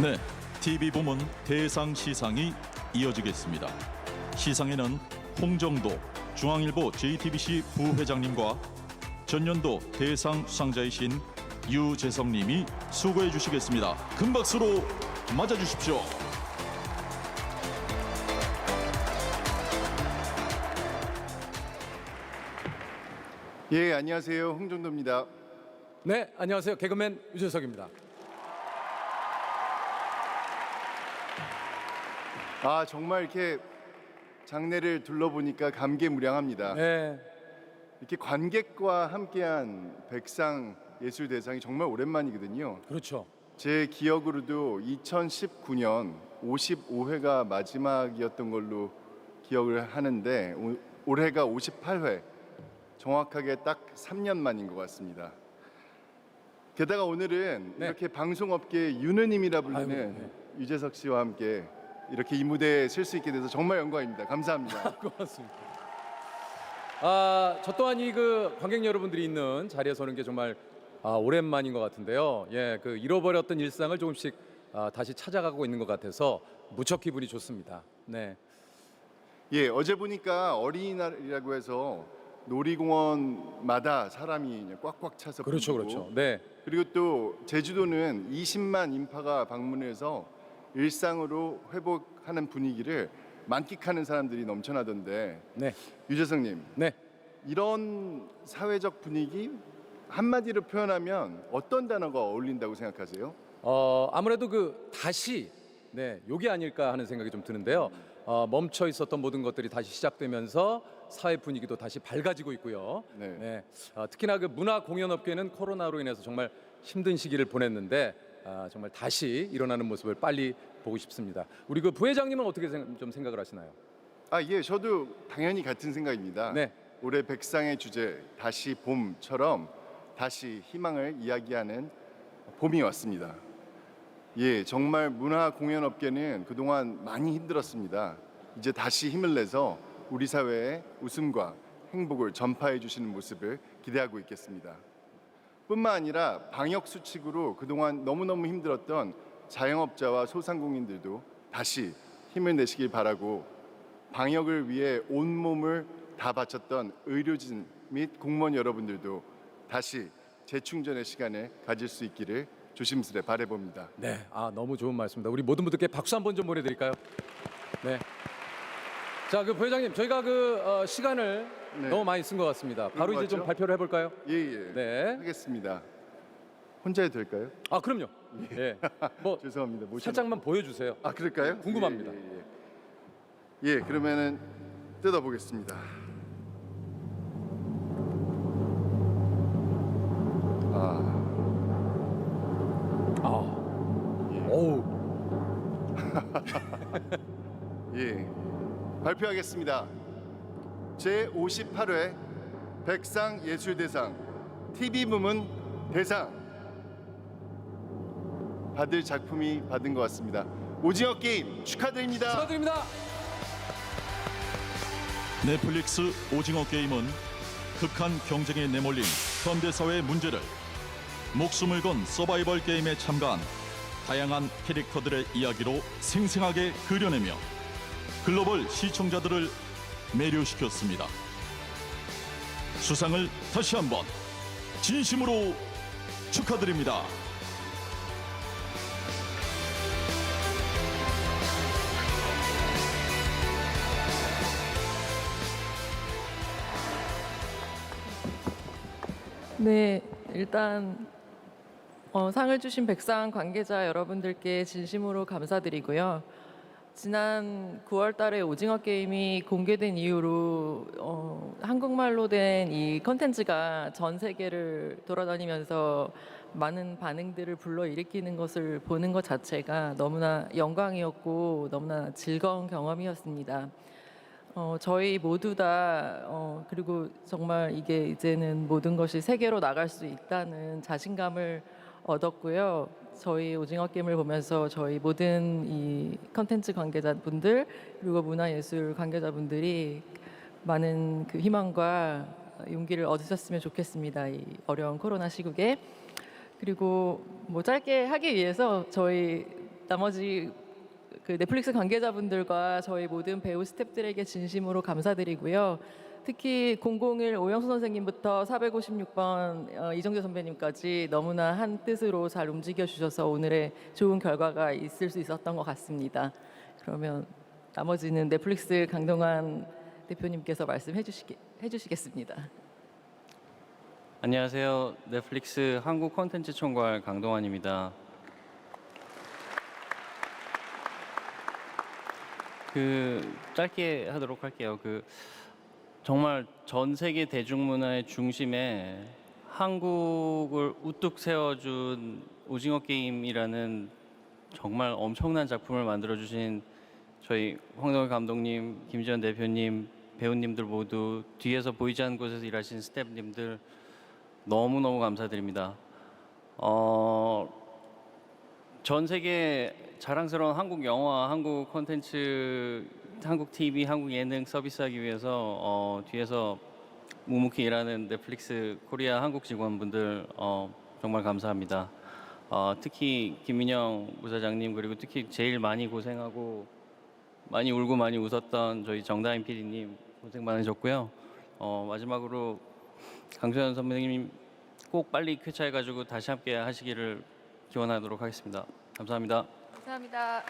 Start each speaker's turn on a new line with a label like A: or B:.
A: 네, TV 부문 대상 시상이 이어지겠습니다. 시상에는 홍정도 중앙일보 JTBC 부회장님과 전년도 대상 수상자이신 유재성님이 수고해 주시겠습니다. 큰 박수로 맞아 주십시오.
B: 예, 안녕하세요. 홍정도입니다.
C: 네, 안녕하세요. 개그맨 유재석입니다.
B: 아, 정말 이렇게 장례를 둘러보니까 감개무량합니다.
C: 네,
B: 이렇게 관객과 함께한 백상 예술 대상이 정말 오랜만이거든요.
C: 그렇죠.
B: 제 기억으로도 2019년 55회가 마지막이었던 걸로 기억을 하는데 오- 올해가 58회. 정확하게 딱 3년 만인 것 같습니다. 게다가 오늘은
C: 네.
B: 이렇게 방송업계 유느님이라
C: 아이고,
B: 불리는
C: 네.
B: 유재석 씨와 함께 이렇게 이 무대에 설 수 있게 돼서 정말 영광입니다. 감사합니다.
C: 고맙습니다. 아, 저 또한 이 그 관객 여러분들이 있는 자리에 서는 게 정말 아, 오랜만인 것 같은데요. 예, 그 잃어버렸던 일상을 조금씩 아, 다시 찾아가고 있는 것 같아서 무척 기분이 좋습니다. 네,
B: 예, 어제 보니까 어린이날이라고 해서 놀이공원마다 사람이 그냥 꽉꽉 차서
C: 그렇죠, 그렇죠. 네,
B: 그리고 또 제주도는 20만 인파가 방문해서 일상으로 회복하는 분위기를 만끽하는 사람들이 넘쳐나던데
C: 네,
B: 유재석님
C: 네.
B: 이런 사회적 분위기 한마디로 표현하면 어떤 단어가 어울린다고 생각하세요?
C: 어, 아무래도 그 다시 네, 요게 아닐까 하는 생각이 좀 드는데요. 어, 멈춰 있었던 모든 것들이 다시 시작되면서 사회 분위기도 다시 밝아지고 있고요.
B: 네.
C: 어, 특히나 그 문화 공연 업계는 코로나로 인해서 정말 힘든 시기를 보냈는데 아, 정말 다시 일어나는 모습을 빨리 보고 싶습니다. 우리 그 부회장님은 어떻게 생- 좀 생각을 하시나요?
B: 아, 예, 저도 당연히 같은 생각입니다.
C: 네.
B: 올해 백상의 주제 다시 봄처럼 다시 희망을 이야기하는 봄이 왔습니다. 예, 정말 문화 공연 업계는 그동안 많이 힘들었습니다. 이제 다시 힘을 내서 우리 사회에 웃음과 행복을 전파해 주시는 모습을 기대하고 있겠습니다. 뿐만 아니라 방역 수칙으로 그동안 너무너무 힘들었던 자영업자와 소상공인들도 다시 힘을 내시길 바라고 방역을 위해 온 몸을 다 바쳤던 의료진 및 공무원 여러분들도 다시 재충전의 시간을 가질 수 있기를 조심스레 바라봅니다.
C: 네, 아 너무 좋은 말씀입니다. 우리 모든 분들께 박수 한 번 좀 보내드릴까요? 네. 자, 그 부회장님, 저희가 그 어, 시간을
B: 네.
C: 너무 많이 쓴 것 같습니다. 바로
B: 것
C: 이제 좀
B: 같죠?
C: 발표를 해볼까요?
B: 예, 예.
C: 네.
B: 하겠습니다. 혼자 해도 될까요?
C: 아, 그럼요. 예. 뭐
B: 죄송합니다. 모셔-
C: 살짝만 보여주세요.
B: 아, 그럴까요?
C: 궁금합니다.
B: 예, 예, 예. 예, 그러면은 뜯어보겠습니다. 아,
C: 아, 어우,
B: 예. 발표하겠습니다. 제 58회 백상 예술대상 TV 부문 대상 받을 작품이 받은 것 같습니다. 오징어 게임 축하드립니다.
C: 축하드립니다.
A: 넷플릭스 오징어 게임은 극한 경쟁에 내몰린 현대 사회의 문제를 목숨을 건 서바이벌 게임에 참가한 다양한 캐릭터들의 이야기로 생생하게 그려내며 글로벌 시청자들을 매료시켰습니다. 수상을 다시 한번 진심으로 축하드립니다.
D: 네, 일단 어, 상을 주신 백상 관계자 여러분들께 진심으로 감사드리고요. 지난 9월 달에 오징어 게임이 공개된 이후로 어, 한국말로 된 이 컨텐츠가 전 세계를 돌아다니면서 많은 반응들을 불러일으키는 것을 보는 것 자체가 너무나 영광이었고 너무나 즐거운 경험이었습니다. 어, 저희 모두 다 어, 그리고 정말 이게 이제는 모든 것이 세계로 나갈 수 있다는 자신감을 얻었고요. 저희 오징어 게임을 보면서 저희 모든 이 컨텐츠 관계자분들 그리고 문화예술 관계자분들이 많은 그 희망과 용기를 얻으셨으면 좋겠습니다. 이 어려운 코로나 시국에. 그리고 뭐 짧게 하기 위해서 저희 나머지 그 넷플릭스 관계자분들과 저희 모든 배우 스태프들에게 진심으로 감사드리고요. 특히 001 오영수 선생님부터 456번 어, 이정재 선배님까지 너무나 한 뜻으로 잘 움직여 주셔서 오늘의 좋은 결과가 있을 수 있었던 것 같습니다. 그러면 나머지는 넷플릭스 강동환 대표님께서 말씀해 주시게 해주시겠습니다.
E: 안녕하세요. 넷플릭스 한국 콘텐츠 총괄 강동원입니다. 그 짧게 하도록 할게요. 그 정말 전 세계 대중문화의 중심에 한국을 우뚝 세워준 오징어 게임이라는 정말 엄청난 작품을 만들어 주신 저희 황동일 감독님, 김지현 대표님, 배우님들 모두 뒤에서 보이지 않는 곳에서 일하신 스태프님들 너무 너무 감사드립니다. 어, 전 세계 자랑스러운 한국 영화, 한국 콘텐츠, 한국 TV, 한국 예능 서비스하기 위해서 어, 뒤에서 묵묵히 일하는 넷플릭스 코리아 한국 직원분들 어, 정말 감사합니다. 어, 특히 김민영 부사장님 그리고 특히 제일 많이 고생하고 많이 울고 많이 웃었던 저희 정다인 PD님 고생 많으셨고요. 어, 마지막으로 강소연 선배님 꼭 빨리 쾌차해가지고 다시 함께 하시기를 기원하도록 하겠습니다. 감사합니다.
D: 감사합니다.